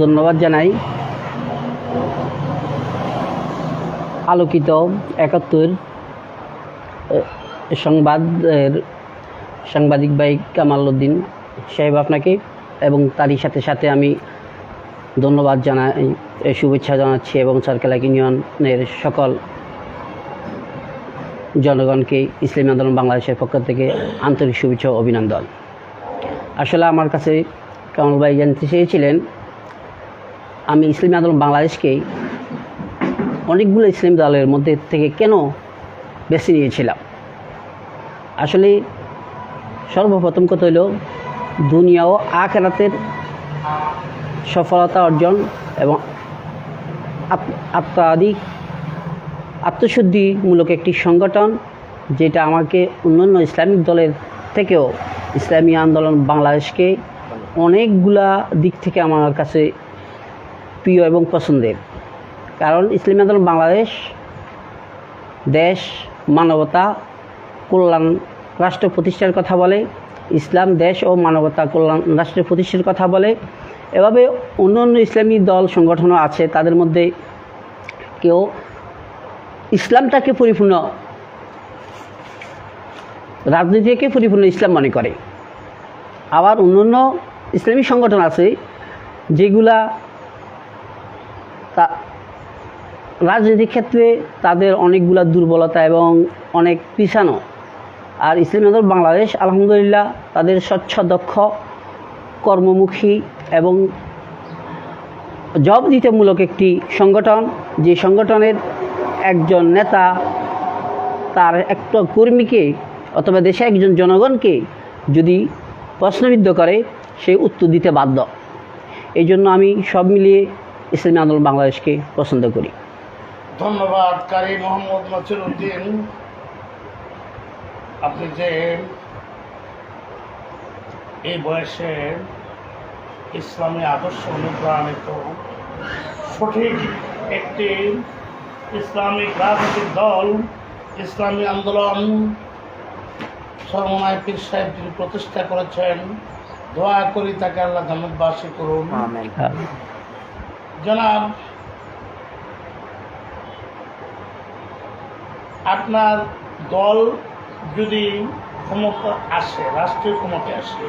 ধন্যবাদ জানাই। আলোকিত একাত্তর সংবাদের সাংবাদিক ভাই কামাল উদ্দিন সাহেব আপনাকে এবং তারই সাথে সাথে আমি ধন্যবাদ জানাই শুভেচ্ছা জানাচ্ছি এবং সার্কেলাক ইউনিয়নের সকল জনগণকে ইসলামী আন্দোলন বাংলাদেশের পক্ষ থেকে আন্তরিক শুভেচ্ছা ও অভিনন্দন। আসলে আমার কাছে কামাল ভাই জানতে চেয়েছিলেন, আমি ইসলামী আন্দোলন বাংলাদেশকে অনেকগুলো ইসলামী দলের মধ্যে থেকে কেন বেছে নিয়েছিলাম? আসলে সর্বপ্রথম কথা হলো, দুনিয়া ও আখেরাতের সফলতা অর্জন এবং আত- আত্মাধিক, আত্মশুদ্ধিমূলক একটি সংগঠন, যেটা আমাকে অন্যান্য ইসলামিক দলের থেকেও ইসলামী আন্দোলন বাংলাদেশকে অনেকগুলা দিক থেকে আমার কাছে প্রিয় এবং পছন্দের। কারণ ইসলামী আন্দোলন বাংলাদেশ, দেশ, মানবতা, কল্যাণ, রাষ্ট্র প্রতিষ্ঠার কথা বলে, ইসলাম, দেশ ও মানবতা, কল্যাণ, রাষ্ট্র প্রতিষ্ঠার কথা বলে। এভাবে অন্য অন্য ইসলামী দল, সংগঠনও আছে, তাদের মধ্যে কেউ ইসলামটাকে পরিপূর্ণ, রাজনীতিকে পরিপূর্ণ ইসলাম মনে করে। আবার অন্যান্য ইসলামী সংগঠন আছে যেগুলা তা রাজনীতির ক্ষেত্রে তাদের অনেকগুলা দুর্বলতা এবং অনেক পিছানো। আর ইসলামী আন্দোলন বাংলাদেশ, আলহামদুলিল্লাহ, তাদের স্বচ্ছ, দক্ষ, কর্মমুখী এবং জব দিতেমূলক একটি সংগঠন। যে সংগঠনের একজন নেতা, তার একটা কর্মীকে অথবা দেশে একজন জনগণকে যদি প্রশ্নবিদ্ধ করে সে উত্তর দিতে বাধ্য। এই জন্য আমি সব মিলিয়ে ইসলামী আন্দোলন বাংলাদেশকে পছন্দ করি। ধন্যবাদ কারি মোহাম্মদ নসিরুদ্দিন। আপনি যে এই বয়সে ইসলামী আদর্শ অনুপ্রাণিত, সঠিক একটি ইসলামিক রাজনৈতিক দল, ইসলামী আন্দোলন, সরমনায় পীর সাহেব প্রতিষ্ঠা করেছেন দোয়া করি তাকে আল্লাহ জান্নাতবাসী করুন। জনাব আপনার দল যদি ক্ষমতা আসে রাষ্ট্রীয় ক্ষমতায় আসে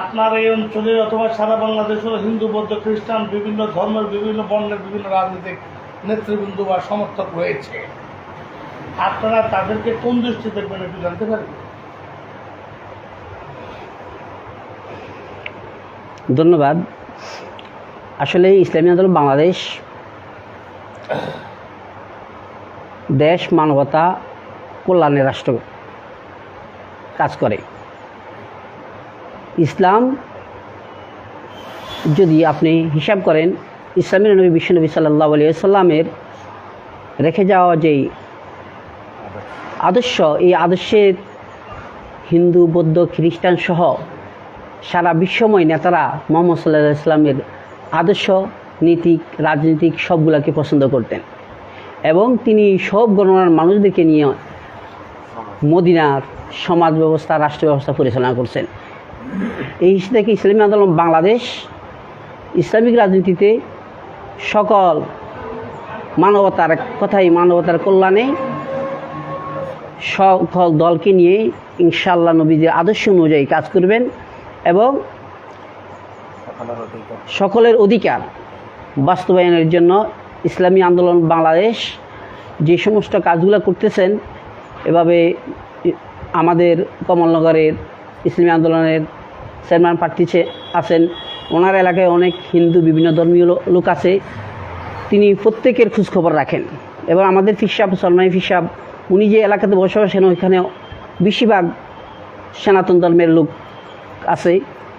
আপনার এই অঞ্চলে অথবা সারা বাংলাদেশের হিন্দু বৌদ্ধ খ্রিস্টান বিভিন্ন ধর্মের বিভিন্ন বর্ণের বিভিন্ন রাজনৈতিক নেতৃবৃন্দ বা সমর্থক রয়েছে আপনারা তাদেরকে কোন দৃষ্টি দেখবেন একটু জানতে পারেন ধন্যবাদ। আসলে ইসলামী আন্দোলন বাংলাদেশ দেশ মানবতা কল্যাণের রাষ্ট্র কাজ করে। ইসলাম যদি আপনি হিসাব করেন ইসলামী নবী বিশ্বনবী সাল্লাহ আলিয়া সাল্লামের রেখে যাওয়া যেই আদর্শ, এই আদর্শের হিন্দু, বৌদ্ধ, খ্রিস্টান সহ সারা বিশ্বময় নেতারা মোহাম্মদ সাল্লাহ ইসলামের আদর্শ, নীতিক, রাজনীতিক সবগুলোকে পছন্দ করতেন। এবং তিনি সব গণনার মানুষদেরকে নিয়ে মদিনার সমাজ ব্যবস্থা, রাষ্ট্র ব্যবস্থা পরিচালনা করছেন। এই হিসেবে থেকে ইসলামী আন্দোলন বাংলাদেশ ইসলামিক রাজনীতিতে সকল মানবতার কথাই মানবতার কল্যাণে সকল দলকে নিয়ে ইনশাআল্লাহ নবীদের আদর্শ অনুযায়ী কাজ করবেন। এবং সকলের অধিকার। বাস্তবায়নের জন্য ইসলামী আন্দোলন বাংলাদেশ যে সমস্ত কাজগুলো করতেছেন এভাবে আমাদের কমলনগরের ইসলামী আন্দোলনের চেয়ারম্যান প্রার্থী আছেন। ওনার এলাকায় অনেক হিন্দু বিভিন্ন ধর্মীয় লোক আছে। তিনি প্রত্যেকের খোঁজখবর রাখেন। এবং আমাদের ফিসাব সলমাই ফিসাব উনি যে এলাকাতে বসবাসেন ওইখানে বেশিরভাগ সনাতন ধর্মের লোক আছে,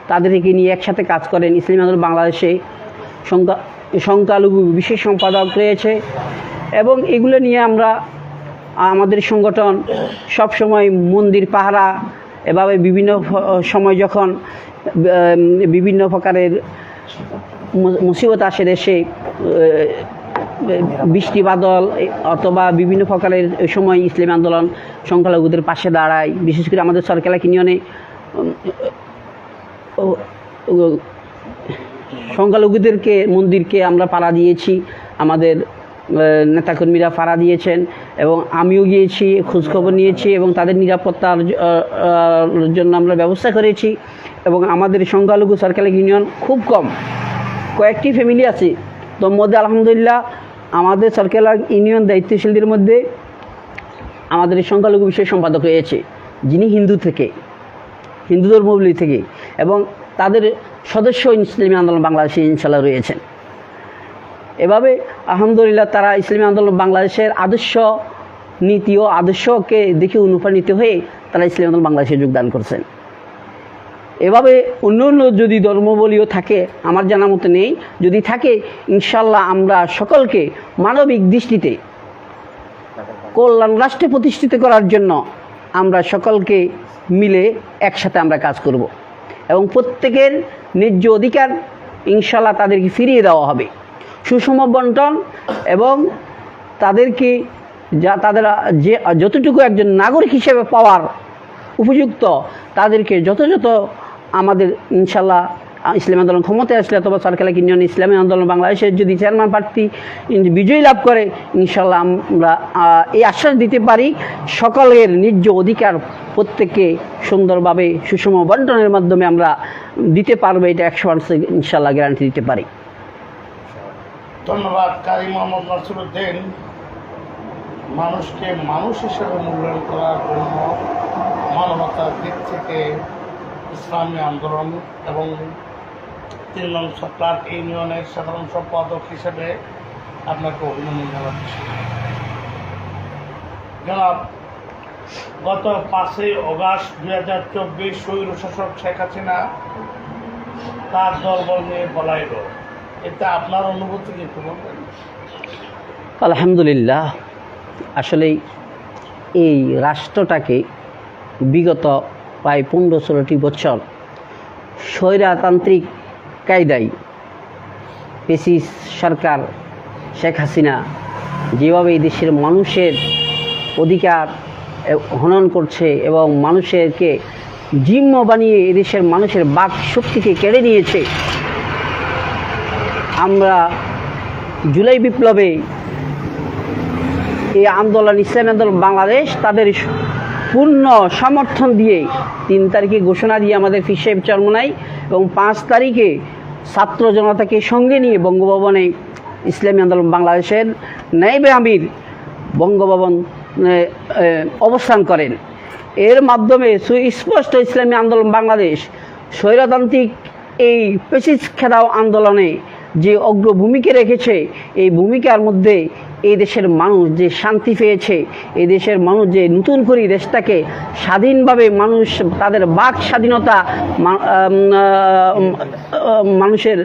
তাদেরকে নিয়ে একসাথে কাজ করেন। ইসলামী আন্দোলন বাংলাদেশে সংখ্যা, সংখ্যালঘু বিশেষ সম্পাদক রয়েছে এবং এগুলো নিয়ে আমরা, আমাদের সংগঠন সব সময় মন্দির, পাহারা এভাবে বিভিন্ন সময় যখন বিভিন্ন প্রকারের মুসিবত আসে দেশে বৃষ্টি, বাদল, অথবা বিভিন্ন প্রকারের সময় ইসলামী আন্দোলন সংখ্যালঘুদের পাশে দাঁড়ায়। বিশেষ করে আমাদের সরকার ইউনিয়নে সংখ্যালঘুদেরকে, মন্দিরকে আমরা পাড়া দিয়েছি, আমাদের নেতাকর্মীরা পাড়া দিয়েছেন, এবং আমিও গিয়েছি, খোঁজখবর নিয়েছি, এবং তাদের নিরাপত্তার জন্য আমরা ব্যবস্থা করেছি, এবং আমাদের সংখ্যালঘু সরকারি ইউনিয়ন খুব কম। কয়েকটি ফ্যামিলি আছে। তোর মধ্যে আলহামদুলিল্লাহ, আমাদের সরকার ইউনিয়ন দায়িত্বশীলদের মধ্যে আমাদের সংখ্যালঘু বিষয়ে সম্পাদক রয়েছে, যিনি হিন্দু থেকে। হিন্দু ধর্মাবলী থেকে এবং তাদের সদস্য ইসলামী আন্দোলন বাংলাদেশে ইনশাল্লাহ রয়েছেন এভাবে আলহামদুলিল্লাহ তারা ইসলামী আন্দোলন বাংলাদেশের আদর্শ নীতি ও আদর্শকে দেখে অনুপ্রাণিত হয়ে তারা ইসলামী আন্দোলন বাংলাদেশে যোগদান করছেন। এভাবে অন্য অন্য যদি ধর্মবলীও থাকে, আমার জানা মতো নেই, যদি থাকে ইনশাল্লাহ আমরা সকলকে মানবিক দৃষ্টিতে কল্যাণ রাষ্ট্রে প্রতিষ্ঠিত করার জন্য আমরা সকলকে মিলে একসাথে আমরা কাজ করব। এবং প্রত্যেকের ন্যায্য অধিকার ইনশাল্লাহ তাদেরকে ফিরিয়ে দেওয়া হবে। সুষম বন্টন এবং তাদেরকে যা তাদের, যে, যতটুকু একজন নাগরিক হিসেবে পাওয়ার উপযুক্ত, তাদেরকে যথাযথ আমাদের ইনশাল্লাহ ইসলামী আন্দোলন ক্ষমতায় আসলে অথবা সরকার ইউনিয়ন ইসলামী আন্দোলন বাংলাদেশের যদি চেয়ারম্যান প্রার্থী বিজয়ী লাভ করে ইনশাল্লাহ আমরা এই আশ্বাস দিতে পারি, সকলের ন্যায্য অধিকার প্রত্যেককে সুন্দরভাবে সুষম বন্টনের মাধ্যমে আমরা দিতে পারব, এটা একশো পার্সেন্ট ইনশাল্লাহ গ্যারান্টি দিতে পারি। ধন্যবাদ কারি মোহাম্মদ নাসিরুদ্দিন মানুষকে মানুষ হিসেবে মূল্যায়ন করার জন্য মানবতার দিক থেকে ইসলামী আন্দোলন এবং তিন নং সপ্তাহ ইউনিয়নের সাধারণ সম্পাদক হিসেবে আপনাকে অভিনন্দন জানাচ্ছি। জনাব, গত পাঁচই অগাস্ট দুই হাজার চব্বিশ স্বৈর শাসক শেখ হাসিনা তার দলবল নিয়ে বলাইল। এতে আপনার অনুভূতি কি একটু বলবেন? আলহামদুলিল্লাহ। আসলে এই রাষ্ট্রটাকে বিগত প্রায় পনেরো ষোলোটি বছর স্বৈরাতান্ত্রিক কায়দায় পেসিস সরকার শেখ হাসিনা যেভাবে এই দেশের মানুষের অধিকার হনন করছে এবং মানুষেরকে জিম্ম বানিয়ে এদেশের মানুষের বাক শক্তিকে কেড়ে নিয়েছে, আমরা জুলাই বিপ্লবে এই আন্দোলন, ইসলামী আন্দোলন, বাংলাদেশ তাদের পূর্ণ সমর্থন দিয়ে তিন তারিখে ঘোষণা দিয়ে আমাদের ফিসেব চরমনাই এবং পাঁচ তারিখে ছাত্র জনতাকে সঙ্গে নিয়ে বঙ্গভবনে ইসলামী আন্দোলন বাংলাদেশের নাইবে আমির বঙ্গভবন অবস্থান করেন। এর মাধ্যমে সুস্পষ্ট ইসলামী আন্দোলন বাংলাদেশ স্বৈরতান্ত্রিক এই পেশিস খেদাও আন্দোলনে যে অগ্রভূমিকা রেখেছে, এই ভূমিকার মধ্যে এই দেশের মানুষ যে শান্তি পেয়েছে এই দেশের মানুষ যে নতুন করে দেশটাকে স্বাধীনভাবে মানুষ, তাদের বাক স্বাধীনতা মানুষের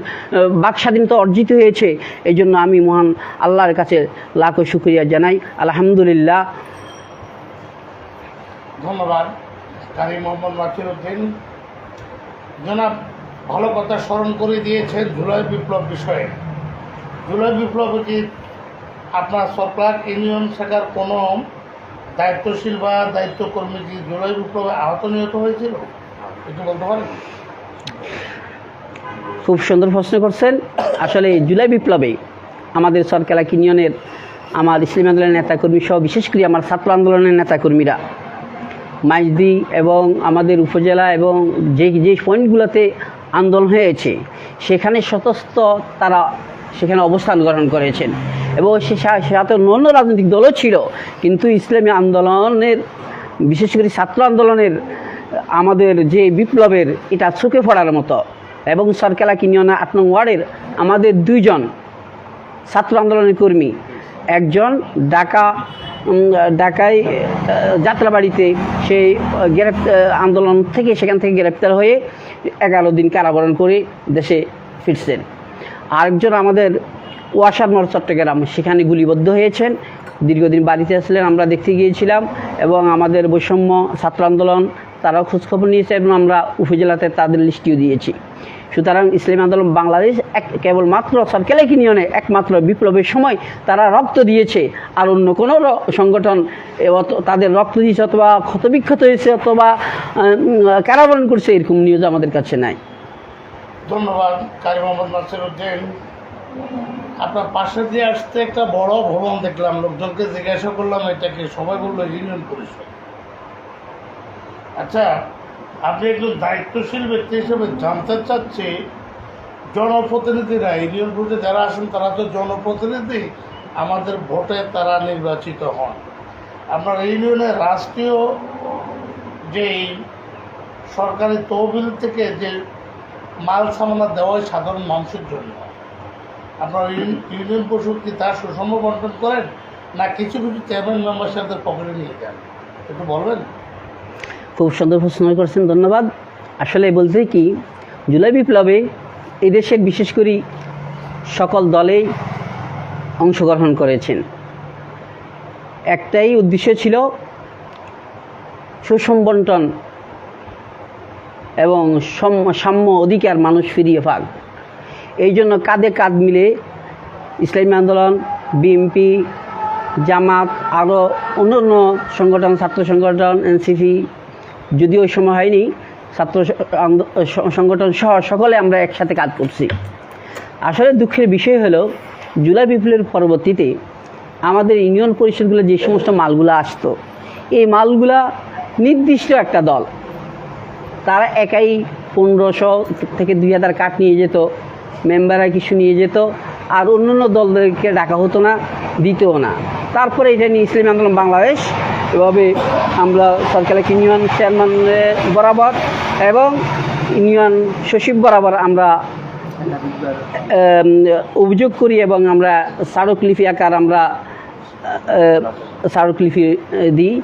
বাক স্বাধীনতা অর্জিত হয়েছে। এই জন্য আমি মহান আল্লাহর কাছে লাখো শুক্রিয়া জানাই। আলহামদুলিল্লাহ। ধন্যবাদ। মোহাম্মদ নাসিরুদ্দিন জনাব ভালো কথা স্মরণ করে দিয়েছেন জুলাই বিপ্লব বিষয়ে। জুলাই বিপ্লব কি আপনার সরকার, ইউনিয়ন শাখার কোনো দায়িত্বশীল বা দায়িত্বকর্মী কি জুলাই বিপ্লবে আহত নিহত হয়েছিল? একটু বলতে পারেন? খুব সুন্দর প্রশ্ন করছেন। আসলে জুলাই বিপ্লবে আমাদের সরকার ইউনিয়নের আমার ইসলামী আন্দোলনের নেতাকর্মী সহ বিশেষ করে আমার ছাত্র আন্দোলনের নেতাকর্মীরা মাইজদি এবং আমাদের উপজেলা এবং যে যে পয়েন্টগুলোতে আন্দোলন হয়েছে। সেখানে স্বতস্ত তারা সেখানে অবস্থান গ্রহণ করেছেন। এবং সে সাথে অন্য রাজনৈতিক দলও ছিল। কিন্তু ইসলামী আন্দোলনের বিশেষ করে ছাত্র আন্দোলনের আমাদের যে বিপ্লবের এটা চোখে পড়ার মতো। এবং সরকালা কিনিয়না আট নং ওয়ার্ডের আমাদের দুইজন ছাত্র আন্দোলনের কর্মী। একজন উম, ঢাকায় যাত্রাবাড়িতে সেই গ্রেপ আন্দোলন থেকে সেখান থেকে গ্রেপ্তার হয়ে এগারো দিন কারাবরণ করে দেশে ফিরছেন। আরেকজন আমাদের ওয়াসার চট্টগ্রাম, সেখানে গুলিবদ্ধ হয়েছেন। দীর্ঘদিন বাড়িতে আসলেন আমরা দেখতে গিয়েছিলাম এবং আমাদের বৈষম্য ছাত্র আন্দোলন, তারাও খোঁজখবর নিয়েছে এবং আমরা উপজেলাতে তাদের লিস্টিও দিয়েছি। সুতরাং ইসলামী আন্দোলন বাংলাদেশ এক কেবলমাত্র সরকারি ইউনিয়নে একমাত্র বিপ্লবের সময় তারা রক্ত দিয়েছে। আর অন্য কোনো সংগঠন তাদের রক্ত দিয়েছে অথবা ক্ষতবিক্ষত হয়েছে অথবা কারাবরণ করছে, এরকম নিউজ আমাদের কাছে নাই। ধন্যবাদ, কারি মোহাম্মদ নাসির আপনার পাশে দিয়ে আসতে একটা বড় ভবন দেখলাম, লোকজনকে জিজ্ঞাসা করলাম এটাকে সবাই বলল ইউনিয়ন পরিষদ? আচ্ছা আপনি একজন দায়িত্বশীল ব্যক্তি হিসেবে জানতে চাচ্ছি, জনপ্রতিনিধিরা ইউনিয়ন পরিষদে যারা আসেন, তারা তো জনপ্রতিনিধি, আমাদের ভোটে তারা নির্বাচিত হন। আপনার ইউনিয়নের রাষ্ট্রীয় যেই সরকারি তহবিল থেকে যে মাল সামানা দেওয়া হয় সাধারণ মানুষের জন্য, আপনার ইউনি- ইউনিয়ন পরিষদ কি তার সুষম বন্টন করেন, না কিছু কিছু চেয়ারম্যান মেম্বার সাথে পকেটে নিয়ে যান? একটু বলবেন? খুব সুন্দর প্রশ্ন করেছেন, ধন্যবাদ। আসলে বলতে কি, জুলাই বিপ্লবে এদেশের বিশেষ করে সকল দলেই অংশগ্রহণ করেছেন। একটাই উদ্দেশ্য ছিল সুষম বন্টন এবং সম- সাম্য অধিকার মানুষ ফিরিয়ে পাক। এই জন্য কাঁধে কাঁধ মিলে ইসলামী আন্দোলন, বিএনপি, জামাত আরও অন্য অন্য সংগঠন, ছাত্র সংগঠন, এনসিপি যদিও ওই সময় হয়নি, ছাত্র সংগঠন সহ সকলে আমরা একসাথে কাজ করছি। আসলে দুঃখের বিষয় হলো, জুলাই বিপ্লবের পরবর্তীতে আমাদের ইউনিয়ন পরিষদগুলো যে সমস্ত মালগুলো আসতো, এই মালগুলা নির্দিষ্ট একটা দল, তারা একাই পনেরোশো থেকে দুই হাজার কাঠ নিয়ে যেত, মেম্বাররা কিছু নিয়ে যেত, আর অন্য অন্য দলদেরকে ডাকা হতো না, দিতেও না। তারপরে এটা নিয়ে ইসলামী আন্দোলন বাংলাদেশ এভাবে আমরা সরকারি ইউনিয়ন চেয়ারম্যান বরাবর এবং ইউনিয়ন সচিব বরাবর আমরা অভিযোগ করি এবং আমরা স্মারকলিপি আকার আমরা স্মারকলিপি দিই।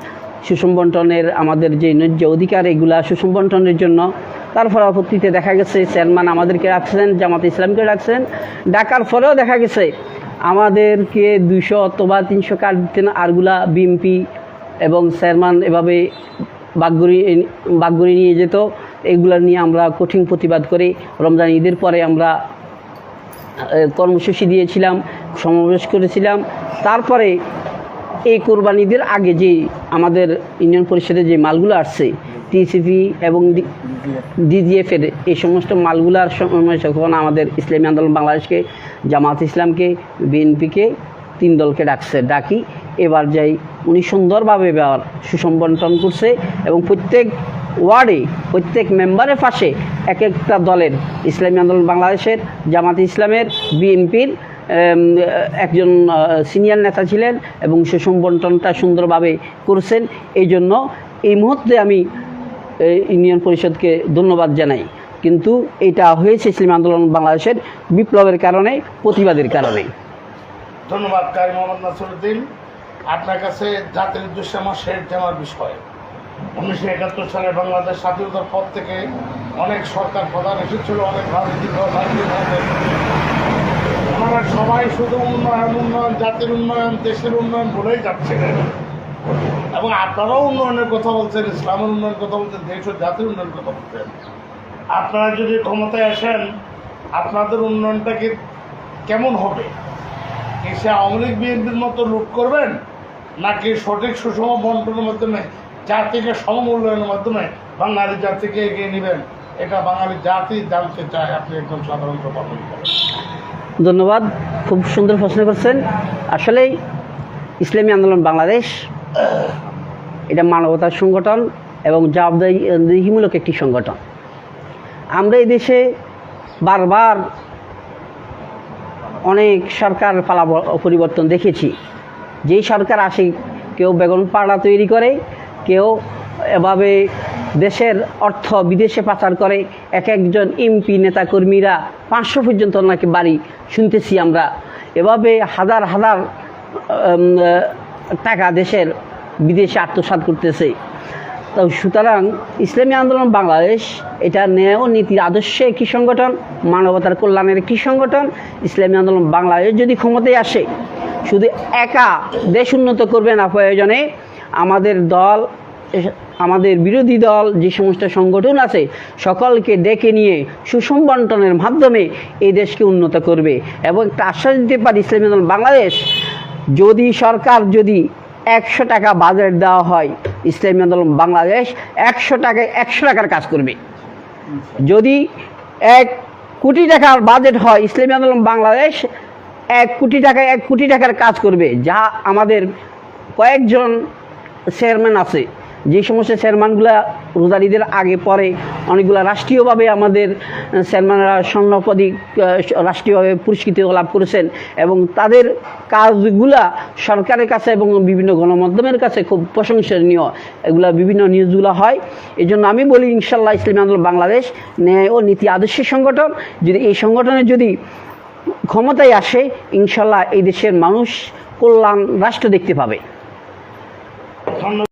সুষম বন্টনের আমাদের যে ন্যায্য অধিকার, এগুলা সুষম বন্টনের জন্য। তার পরবর্তীতে দেখা গেছে, চেয়ারম্যান আমাদেরকে রাখছেন, জামাত ইসলামকে রাখছেন। ডাকার ফলেও দেখা গেছে, আমাদেরকে দুশো অথবা তিনশো কার্ড দিতেন। আরগুলা বিএমপি এবং চেয়ারম্যান এভাবে বাগগুড়ি বাগগুড়ি নিয়ে যেত। এগুলা নিয়ে আমরা কঠিন প্রতিবাদ করে। রমজান ঈদের পরে আমরা কর্মসূচি দিয়েছিলাম, সমাবেশ করেছিলাম। তারপরে এই কোরবানিদের আগে যে আমাদের ইউনিয়ন পরিষদে যে মালগুলো আসছে, টিসিপি এবং ডিজিএফের এই সমস্ত মালগুলার সময় যখন আমাদের ইসলামী আন্দোলন বাংলাদেশকে, জামাত ইসলামকে, বিএনপিকে তিন দলকে ডাকছে, ডাকি। এবার যাই। উনি সুন্দরভাবে এবার সুষম করছে এবং প্রত্যেক ওয়ার্ডে, প্রত্যেক মেম্বারের পাশে এক একটা দলের, ইসলামী আন্দোলন বাংলাদেশের, জামাত ইসলামের, বিএনপির একজন সিনিয়র নেতা ছিলেন এবং সুষম বন্টনটা সুন্দরভাবে করছেন। এই জন্য এই মুহূর্তে আমি ইউনিয়ন পরিষদকে ধন্যবাদ জানাই। কিন্তু এটা হয়েছে ইসলামী আন্দোলন বাংলাদেশের বিপ্লবের কারণে, প্রতিবাদের কারণে। ধন্যবাদ, কারি মোহাম্মদ নাসিরুদ্দিন। আপনার কাছে জাতির উদ্দেশ্যে আমার শেষ জানার বিষয়। উনিশশো একাত্তর সালে বাংলাদেশ স্বাধীনতার পর থেকে অনেক সরকার প্রধান এসেছিল, অনেক রাজনীতিক ওনারা সবাই শুধু উন্নয়ন উন্নয়ন, জাতির উন্নয়ন, দেশের উন্নয়ন বলেই যাচ্ছিলেন। এবং আপনারাও উন্নয়নের কথা বলছেন, ইসলামের উন্নয়নের কথা বলছেন, দেশ ও জাতির উন্নয়নের কথা বলছেন। আপনারা যদি ক্ষমতায় আসেন, আপনাদের উন্নয়নটা কি কেমন হবে? সে আওয়ামী লীগ, বিএনপির মতো লুট করবেন? নাকি সঠিক সুষম বন্টনের মাধ্যমে জাতিকে সমমূল্যায়নের মাধ্যমে বাঙালি জাতিকে এগিয়ে নেবেন? এটা বাঙালি জাতি জানতে চায়। আপনি একজন সাধারণ পালন করেন ধন্যবাদ। খুব সুন্দর প্রশ্ন করছেন। আসলে ইসলামী আন্দোলন বাংলাদেশ, এটা মানবতার সংগঠন এবং জবাবদারিমূলক একটি সংগঠন। আমরা এই দেশে বারবার অনেক সরকার পালা পরিবর্তন দেখেছি। যেই সরকার আসে, কেউ বেগুন পাড়া তৈরি করে, কেউ এভাবে দেশের অর্থ বিদেশে পাচার করে, এক একজন এমপি, নেতাকর্মীরা পাঁচশো পর্যন্ত নাকি বাড়ি শুনতেছি আমরা। এভাবে হাজার হাজার টাকা দেশের বিদেশে আত্মসাৎ করতেছে। তো সুতরাং ইসলামী আন্দোলন বাংলাদেশ, এটা ন্যায় ও নীতির আদর্শে একটি সংগঠন, মানবতার কল্যাণের একটি সংগঠন। ইসলামী আন্দোলন বাংলাদেশ যদি ক্ষমতায় আসে শুধু একা দেশ উন্নত করবে না প্রয়োজনে, আমাদের দল, আমাদের বিরোধী দল, যে সমস্ত সংগঠন আছে, সকলকে ডেকে নিয়ে সুষম বন্টনের মাধ্যমে এই দেশকে উন্নত করবে। এবং একটা আশ্বাস দিতে পারি, ইসলামী আন্দোলন বাংলাদেশ, যদি সরকার যদি একশো টাকা বাজেট দেওয়া হয়, ইসলামী আন্দোলন বাংলাদেশ একশো টাকায় একশো টাকার কাজ করবে। যদি এক কোটি টাকার বাজেট হয়, ইসলামী আন্দোলন বাংলাদেশ এক কোটি টাকায় এক কোটি টাকার কাজ করবে। যা আমাদের কয়েকজন চেয়ারম্যান আছে। যে সমস্ত চেয়ারম্যানগুলা রোজারিদের আগে পরে অনেকগুলো রাষ্ট্রীয়ভাবে আমাদের চেয়ারম্যানরা স্বর্ণপদী রাষ্ট্রীয়ভাবে পুরস্কৃত লাভ করেছেন এবং তাদের কাজগুলা সরকারের কাছে এবং বিভিন্ন গণমাধ্যমের কাছে খুব প্রশংসনীয়। এগুলা বিভিন্ন নিউজগুলো হয়। এই জন্য আমি বলি ইনশাল্লাহ ইসলামী আন্দোলন বাংলাদেশ ন্যায় ও নীতি আদর্শের সংগঠন। যদি এই সংগঠনে যদি ক্ষমতায় আসে ইনশাল্লাহ এই দেশের মানুষ কল্যাণ রাষ্ট্র দেখতে পাবে।